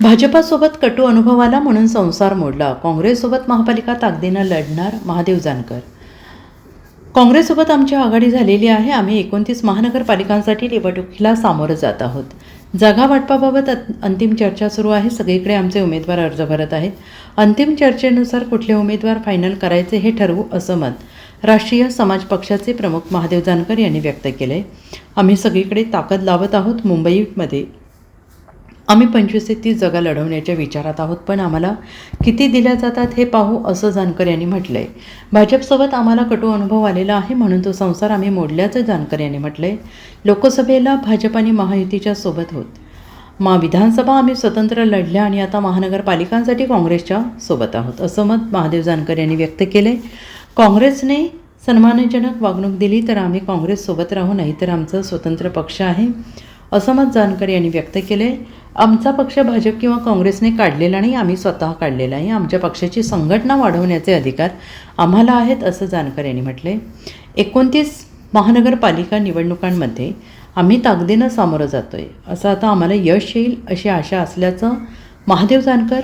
भाजपासोबत कटू अनुभव आला म्हणून संसार मोडला. काँग्रेससोबत महापालिका ताकदीनं लढणार महादेव जानकर. काँग्रेससोबत आमची आघाडी झालेली आहे. आम्ही एकोणतीस महानगरपालिकांसाठी निवडणुकीला सामोरं जात आहोत. जागा वाटपाबाबत अंतिम चर्चा सुरू आहे. सगळीकडे आमचे उमेदवार अर्ज भरत आहेत. अंतिम चर्चेनुसार कुठले उमेदवार फायनल करायचे हे ठरवू असं मत राष्ट्रीय समाज पक्षाचे प्रमुख महादेव जानकर यांनी व्यक्त केले आम्ही सगळीकडे ताकद लावत आहोत. मुंबईमध्ये आम्ही पंचवीस ते तीस जागा लढवण्याच्या विचारात आहोत पण आम्हाला किती दिल्या जातात हे पाहू असं जानकर यांनी म्हटलं आहे भाजपसोबत आम्हाला कटू अनुभव आलेला आहे म्हणून तो संसार आम्ही मोडल्याचं जानकर यांनी म्हटलं आहे लोकसभेला भाजप आणि महायुतीच्या सोबत होत. मा विधानसभा आम्ही स्वतंत्र लढल्या आणि आता महानगरपालिकांसाठी काँग्रेसच्या सोबत आहोत असं मत महादेव जानकर यांनी व्यक्त केले काँग्रेसने सन्मानजनक वागणूक दिली तर आम्ही काँग्रेससोबत राहू नाही तर आमचं स्वतंत्र पक्ष आहे असं मत जानकर यांनी व्यक्त केले आमचा पक्ष भाजप किंवा काँग्रेसने काढलेला नाही आम्ही स्वतः काढलेला आहे. आमच्या पक्षाची संघटना वाढवण्याचे अधिकार आम्हाला आहेत असं जानकर यांनी म्हटले एकोणतीस महानगरपालिका निवडणुकांमध्ये आम्ही ताकदीनं सामोरं जातो आहे असं आता आम्हाला यश येईल अशी आशा असल्याचं महादेव जानकर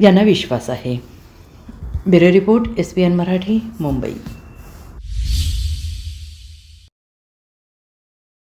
यांना विश्वास आहे. Bureau report S P N Marathi Mumbai.